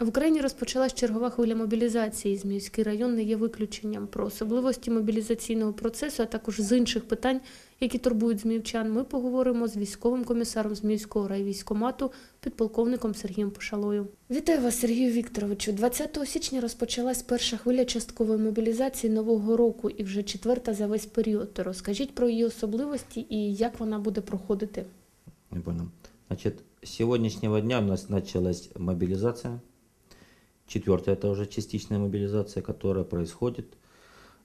В Україні розпочалась чергова хвиля мобілізації. Зміївський район не є виключенням. Про особливості мобілізаційного процесу, а також з інших питань, які турбують зміївчан, ми поговоримо з військовим комісаром Зміївського райвійськомату, підполковником Сергієм Пошалою. Вітаю вас, Сергію Вікторовичу. 20 січня розпочалась перша хвиля часткової мобілізації нового року і вже четверта за весь період. То Розкажіть про її особливості і як вона буде проходити. Не понял. Значит, с сегодняшнего дня у нас началась мобилизация. Четвертая это уже частичная мобилизация, которая происходит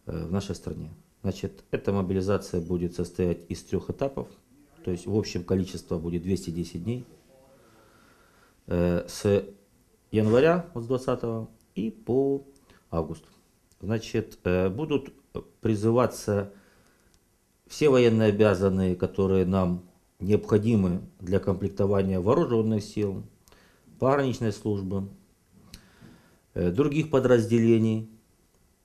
э, в нашей стране. Значит, эта мобилизация будет состоять из трех этапов. То есть в общем количество будет 210 дней. Э, С января, вот с 20 и по август. Значит, э, будут призываться все военные обязанные, которые нам необходимы для комплектования вооруженных сил, пограничной службы, других подразделений,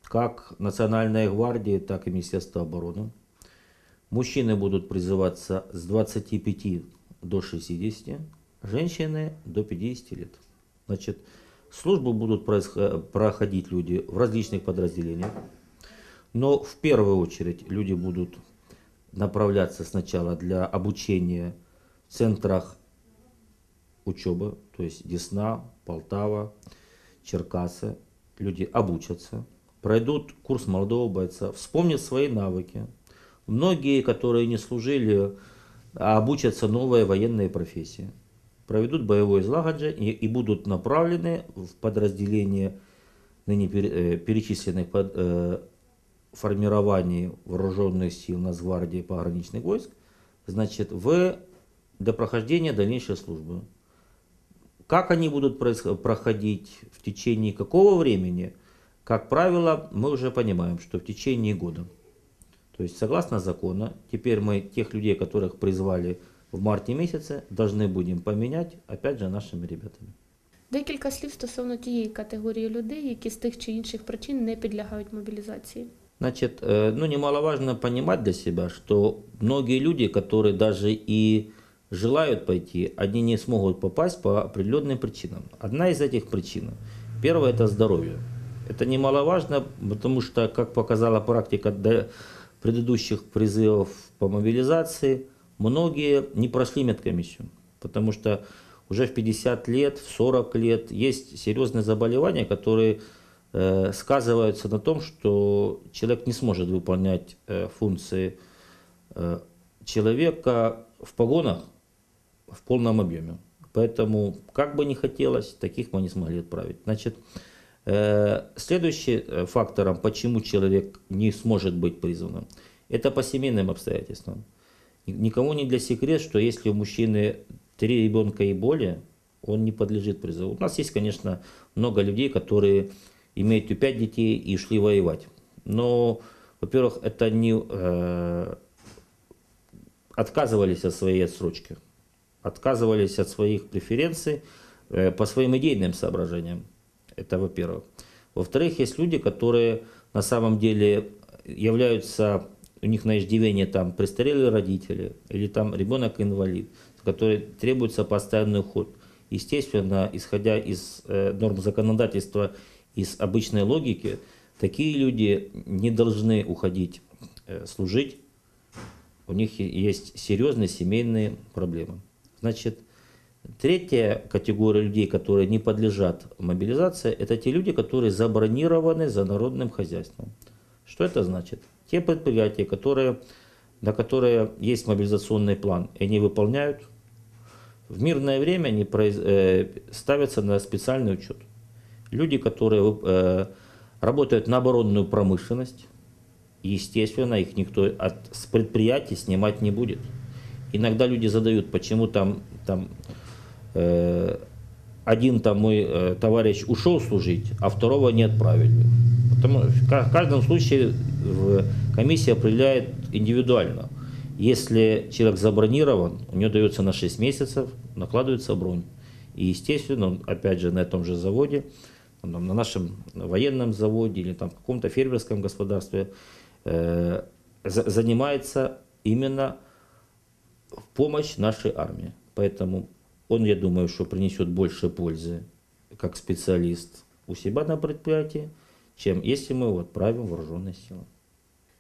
как Национальной гвардии, так и Министерства обороны. Мужчины будут призываться с 25 до 60, женщины до 50 лет. Значит, службу будут происхо- проходить люди в различных подразделениях, но в первую очередь люди будут направляться сначала для обучения в центрах учебы, то есть Десна, Полтава, Черкасы. Люди обучатся, пройдут курс молодого бойца, вспомнят свои навыки. Многие, которые не служили, обучатся новой военной профессии. Проведут боевое злагоджение и, и будут направлены в подразделение ныне э, перечисленных под, э, формирований вооруженных сил Нацгвардии пограничных войск, значит, в, для прохождения дальнейшей службы. Как они будут происход- проходить, в течение какого времени, как правило, мы уже понимаем, что в течение года. То есть, согласно закону, теперь мы тех людей, которых призвали в марте месяце, должны будем поменять, опять же, нашими ребятами. Декілька слів стосовно тієї категорії людей, які з тих чи інших причин не підлягають мобілізації. Значит, э, ну немаловажно понимать для себя, что многие люди, которые даже и желают пойти, они не смогут попасть по определенным причинам. Одна из этих причин, первое это здоровье. Это немаловажно, потому что, как показала практика предыдущих призывов по мобилизации, многие не прошли медкомиссию, потому что уже в 50 лет, в 40 лет есть серьезные заболевания, которые э, сказываются на том, что человек не сможет выполнять э, функции э, человека в погонах в полном объеме. Поэтому, как бы ни хотелось, таких мы не смогли отправить. Значит, э, следующий э, фактором, почему человек не сможет быть призванным, это по семейным обстоятельствам. Ни- Никому не для секрет, что если у мужчины три ребенка и более, он не подлежит призыву. У нас есть, конечно, много людей, которые имеют и пять детей и ушли воевать. Но, во-первых, это не э, отказывались от своей отсрочки, отказывались от своих преференций э, по своим идейным соображениям. Это во-первых. Во-вторых, есть люди, которые на самом деле являются, у них на иждивение там престарелые родители или там ребенок инвалид, который требуется постоянный уход. Естественно, исходя из э, норм законодательства, из обычной логики, такие люди не должны уходить э, служить у них есть серьезные семейные проблемы. Значит, третья категория людей, которые не подлежат мобилизации, это те люди, которые забронированы за народным хозяйством. Что это значит? Те предприятия, которые, на которые есть мобилизационный план, и они выполняют, в мирное время они произ- э, ставятся на специальный учет. Люди, которые э, работают на оборонную промышленность, естественно, их никто от, с предприятий снимать не будет. Иногда люди задают, почему там, там э, один там мой э, товарищ ушел служить, а второго не отправили. Потому в ка- в каждом случае комиссия определяет индивидуально. Если человек забронирован, у него дается на 6 месяцев, накладывается бронь. И, естественно, опять же, на этом же заводе, на нашем военном заводе или там, каком-то фермерском господарстве э, за- занимается именно в помощь нашей армии. Поэтому он, я думаю, что принесет больше пользы как специалист у себя на предприятии, чем если мы его отправим в вооруженные силы.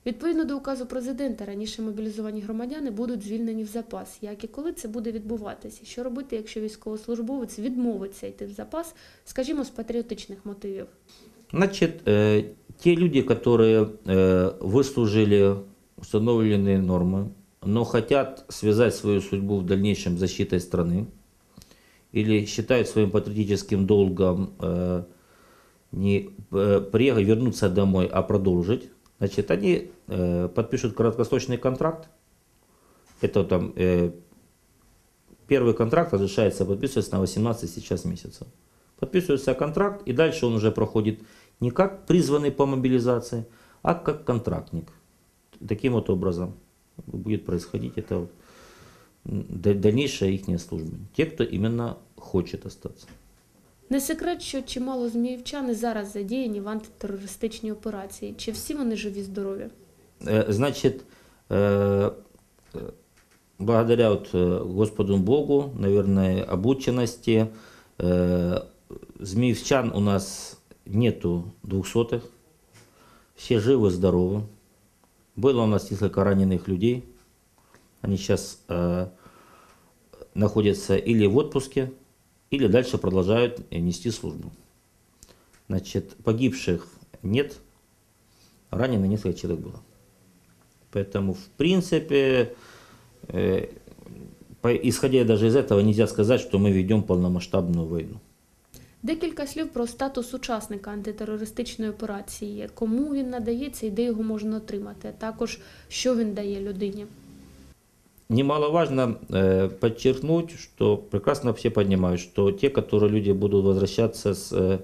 Відповідно до указу президента, раніше мобілізовані громадяни будуть звільнені в запас. Як і коли це буде відбуватися? Що робити, якщо військовослужбовець відмовиться йти в запас, скажімо, з патріотичних мотивів? Значит, э, те люди, которые э, выслужили установленные нормы, Но хотят связать свою судьбу в дальнейшем защитой страны, или считают своим патриотическим долгом э, не э, приехать, вернуться домой, а продолжить, значит, они э, подпишут краткосрочный контракт. Это там э, первый контракт разрешается подписываться на 18 сейчас месяцев. Подписывается контракт, и дальше он уже проходит не как призванный по мобилизации, а как контрактник. Таким вот образом будет происходить это вот, м, да- дальнейшая их служба. Те, кто именно хочет остаться. Не секрет, що чимало зміївчан і зараз задіяні в антитерористичній операції. Чи всі вони живі здорові? Э, Значит, э, э, благодаря вот э, Господу Богу, наверное, обученности, э, змеевчан у нас нету двухсотых, все живы, здоровы. Было у нас несколько раненых людей, они сейчас э, находятся или в отпуске, или дальше продолжают э, нести службу. Значит, погибших нет, ранено несколько человек было. Поэтому, в принципе, э, по- исходя даже из этого, нельзя сказать, что мы ведем полномасштабную войну. Декілька слів про статус учасника антитерористичної операції, кому він надається і де його можна отримати, а також що він дає людині. Немаловажно э, подчеркнуть, что прекрасно все понимают, что те, которые люди будут возвращаться с э,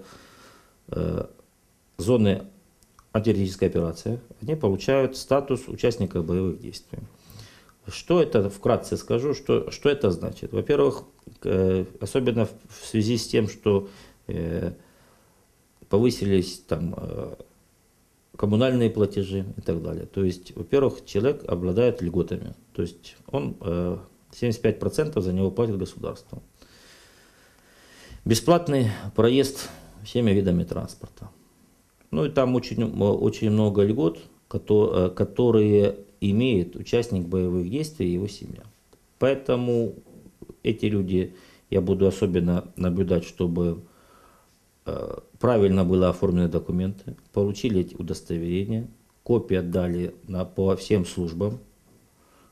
э, зоны антитеррористической операции, они получают статус участника боевых действий. Что это, вкратце скажу, что, что это значит. Во-первых, э, особенно в связи с тем, что э, повысились там э, коммунальные платежи и так далее. То есть, во-первых, человек обладает льготами. То есть он э, 75% за него платит государство. Бесплатный проезд всеми видами транспорта. Ну и там очень, очень много льгот, кото- которые имеет участник боевых действий и его семья. Поэтому эти люди, я буду особенно наблюдать, чтобы э, правильно были оформлены документы, получили эти удостоверения, копии отдали на, по всем службам,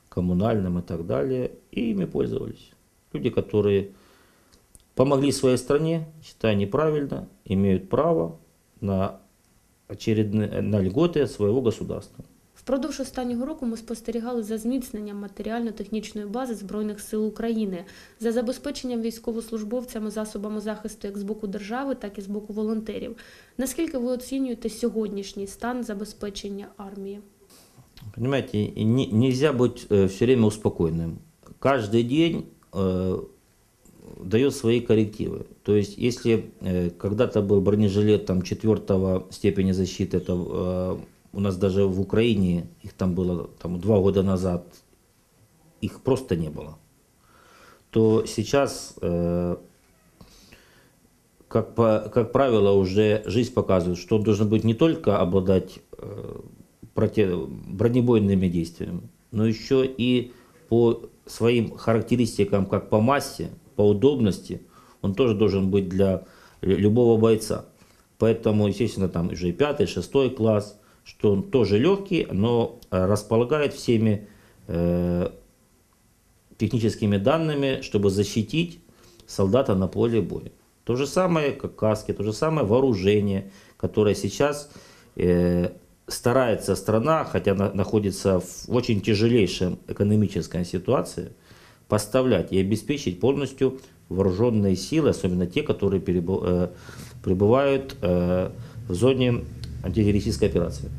коммунальным и так далее, и ими пользовались. Люди, которые помогли своей стране, считая неправильно, имеют право на очередные на льготы своего государства. Впродовж останнього року ми спостерігали за зміцненням матеріально-технічної бази Збройних сил України, за забезпеченням військовослужбовцями засобами захисту як з боку держави, так і з боку волонтерів. Наскільки ви оцінюєте сьогоднішній стан забезпечення армії? Понимаете, и не- нельзя быть все время успокоенным. Каждый день э, дает свои коррективы. То есть, если э, когда-то был бронежилет там, четвертого степени защиты, это э, у нас даже в Украине, их там было там, два года назад, их просто не было, то сейчас, э, как, по- как правило, уже жизнь показывает, что он должен быть не только обладать э, проте- бронебойными действиями, но еще и по своим характеристикам, как по массе, по удобности, он тоже должен быть для лю- любого бойца. Поэтому, естественно, там уже и пятый, шестой класс, что он тоже легкий, но э, располагает всеми э, техническими данными, чтобы защитить солдата на поле боя. То же самое, как каски, то же самое вооружение, которое сейчас э, старается страна, хотя на- находится в очень тяжелейшей экономической ситуации, поставлять и обеспечить полностью вооруженные силы, особенно те, которые перебу- э, э, в зоне антитеррористической операции.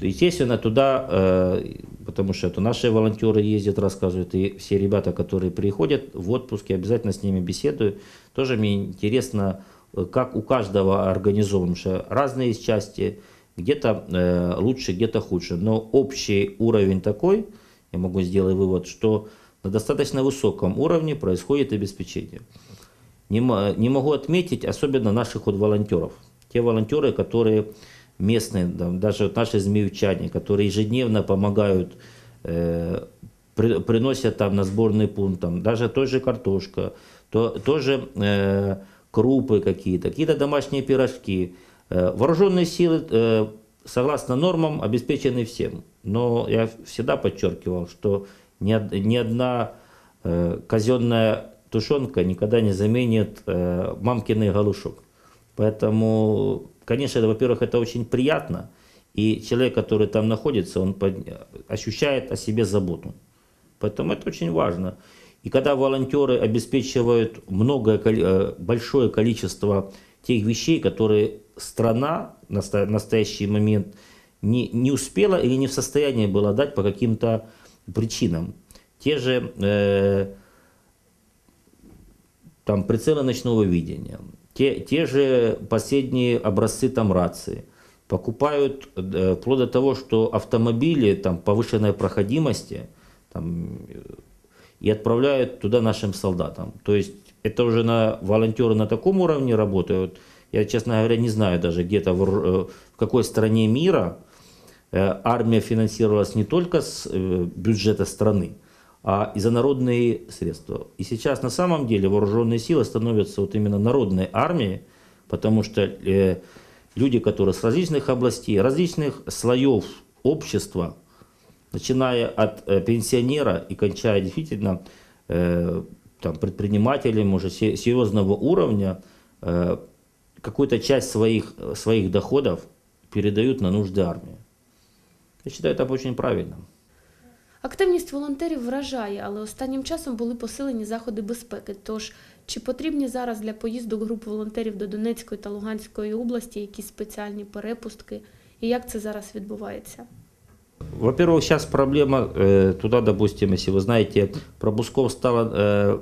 Естественно, туда, э, потому что это наши волонтеры ездят, рассказывают, и все ребята, которые приходят в отпуске, обязательно с ними беседую. Тоже мне интересно, э, как у каждого организован, что разные есть части, где-то э, лучше, где-то хуже. Но общий уровень такой, я могу сделать вывод, что на достаточно высоком уровне происходит обеспечение. не могу отметить особенно наших вот волонтеров. Те волонтеры, которые местные, да, даже наши змеевчане, которые ежедневно помогают, э, при- приносят там на сборный пункт, там, даже той же картошка, то, тоже э, крупы какие-то, какие-то домашние пирожки. Э, вооруженные силы, э, согласно нормам, обеспечены всем. Но я всегда подчеркивал, что ни, ни одна э, казенная тушенка никогда не заменит э, мамкиный галушок. Поэтому, конечно, это, во-первых, это очень приятно, и человек, который там находится, он ощущает о себе заботу. Поэтому это очень важно. И когда волонтеры обеспечивают многое, э, большое количество тех вещей, которые страна в настоящий момент не, не успела или не в состоянии была дать по каким-то причинам. Те же э, там прицелы ночного видения, те, те же последние образцы там рации, покупают э, вплоть до того, что автомобили там повышенной проходимости там, и отправляют туда нашим солдатам. То есть это уже на волонтеры на таком уровне работают. Я, честно говоря, не знаю даже где-то в, э, в какой стране мира э, армия финансировалась не только с бюджета страны, а и за народные средства. И сейчас на самом деле вооруженные силы становятся вот именно народной армией, потому что э, люди, которые с различных областей, различных слоев общества, начиная от э, пенсионера и кончая действительно э, там, предпринимателем уже се- серьезного уровня, э, какую-то часть своих, своих доходов передают на нужды армии. Я считаю, это очень правильно. Активність волонтерів вражає, але останнім часом були посилені заходи безпеки. Тож чи потрібні зараз для поїздок груп волонтерів до Донецької та Луганської області якісь спеціальні перепустки? І як це зараз відбувається? Во-первых, сейчас проблема э, туда, допустим, если вы знаете, пропусков стало, э,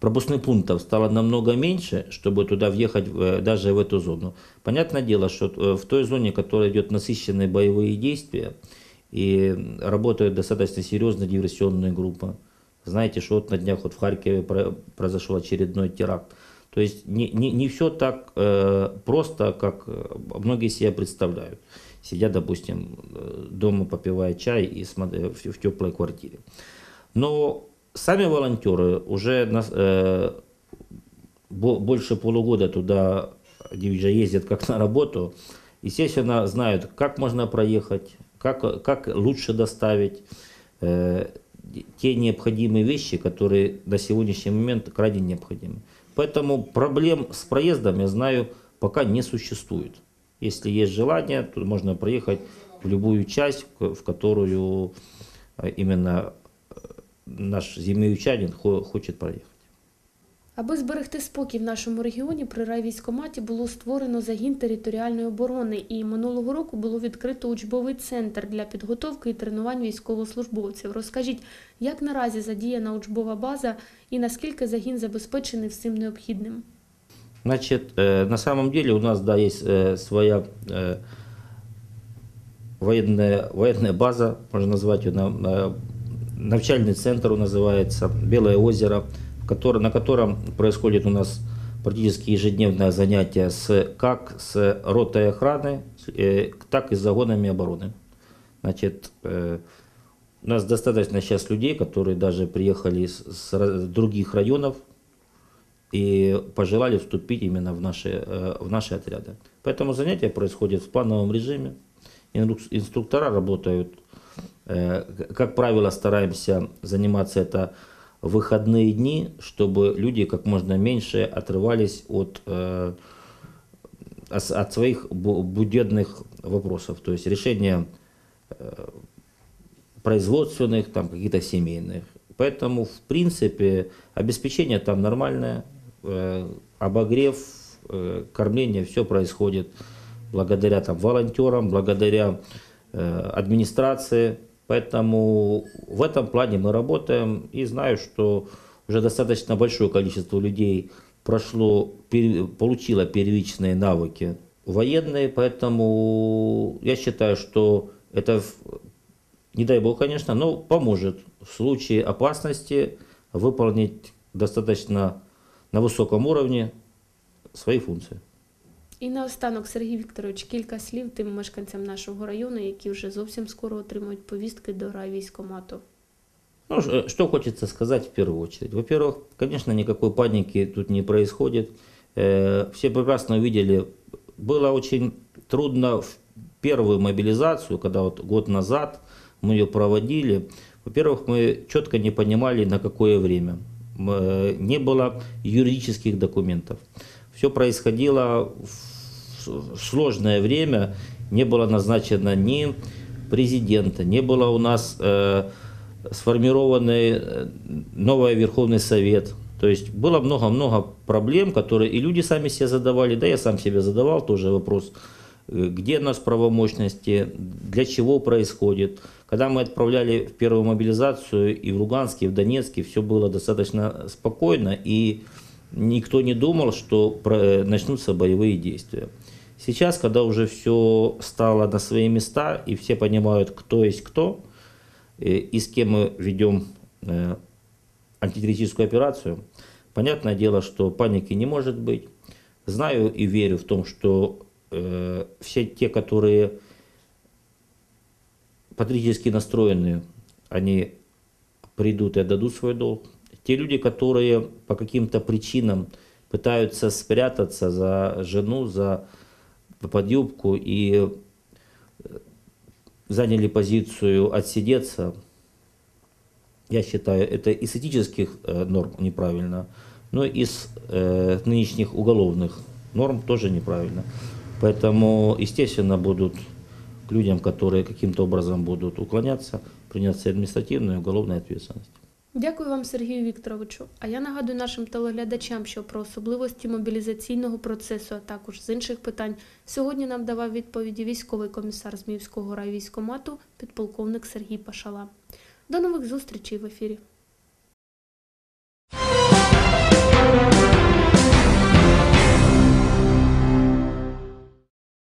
пропускных пунктов стало намного меньше, чтобы туда въехать э, даже в эту зону. Понятное дело, что э, в той зоне, которая идет насыщенные боевые действия, и работают достаточно серьезно диверсионные группы. Знаете, что вот на днях вот в Харькове про- произошел очередной теракт. То есть не, не, не все так э, просто, как э, многие себе представляют. Сидя, допустим, э, дома попивая чай и смотря в, в теплой квартире. Но сами волонтеры уже нас, э, бо- больше полугода туда ездят как на работу, естественно, знают, как можно проехать, как, как лучше доставить э, те необходимые вещи, которые на сегодняшний момент крайне необходимы. Поэтому проблем с проездом, я знаю, пока не существует. Если есть желание, то можно проехать в любую часть, в которую э, именно э, наш зимеючанин хо- хочет проехать. Аби зберегти спокій в нашому регіоні, при райвійськкоматі було створено загін територіальної оборони, і минулого року було відкрито учбовий центр для підготовки і тренувань військовослужбовців. Розкажіть, як наразі задіяна учбова база і наскільки загін забезпечений всім необхідним? Значит, э, на самом деле у нас, да, есть э, своя э, военная, военная база, можно назвать ее, на- э, навчальный центр он называется, Белое озеро, в котором, на котором происходит у нас практически ежедневное занятие с, как с ротой охраны, э, так и с загонами обороны. Значит, э, у нас достаточно сейчас людей, которые даже приехали с, с других районов, и пожелали вступить именно в наши, э, в наши отряды. Поэтому занятия происходят в плановом режиме. Инстру- Инструктора работают, э, как правило, стараемся заниматься это выходные дни, чтобы люди как можно меньше отрывались от, э, от своих бу- буденных вопросов. То есть решения э, производственных, там каких-то семейных. Поэтому, в принципе, обеспечение там нормальное, э, обогрев, э, кормление, все происходит благодаря там волонтерам, благодаря э, администрации. Поэтому в этом плане мы работаем и знаю, что уже достаточно большое количество людей прошло, получило первичные навыки военные, поэтому я считаю, что это не дай бог, конечно, но поможет в случае опасности выполнить достаточно на высоком уровне свои функции. І наостанок, Сергій Вікторович, кілька слів тим мешканцям нашого району, які вже зовсім скоро отримують повістки до райвійськомату. Ну, ш- что хочется сказать в первую очередь. Во-первых, конечно, никакой паники тут не происходит. Э, Все прекрасно увидели, было очень трудно в первую мобилизацию, когда вот год назад мы ее проводили. Во-первых, мы четко не понимали, на какое время. М, э, Не было юридических документов. Все происходило в сложное время, не было назначено ни президента, не было у нас э, сформированный э, новый Верховный Совет. То есть было много-много проблем, которые и люди сами себе задавали, да я сам себе задавал тоже вопрос, э, где у нас правомощности, для чего происходит. Когда мы отправляли в первую мобилизацию и в Луганске, и в Донецке, все было достаточно спокойно, и никто не думал, что э, начнутся боевые действия. Сейчас, когда уже все стало на свои места, и все понимают, кто есть кто, э, и с кем мы ведем э, антитеррористическую операцию, понятное дело, что паники не может быть. Знаю и верю в том, что э, все те, которые патриотически настроенные, они придут и отдадут свой долг. Те люди, которые по каким-то причинам пытаются спрятаться за жену, за подъюбку и э, заняли позицию отсидеться, я считаю, это и с этических э, норм неправильно, но и с э, нынешних уголовных норм тоже неправильно. Поэтому, естественно, будут к людям, которые каким-то образом будут уклоняться, приняться административная и уголовная ответственность. Дякую вам, Сергію Вікторовичу. А я нагадую нашим телеглядачам, що про особливості мобілізаційного процесу, а також з інших питань, сьогодні нам давав відповіді військовий комісар Зміївського райвійськомату, підполковник Сергій Пашала. До нових зустрічей в ефірі.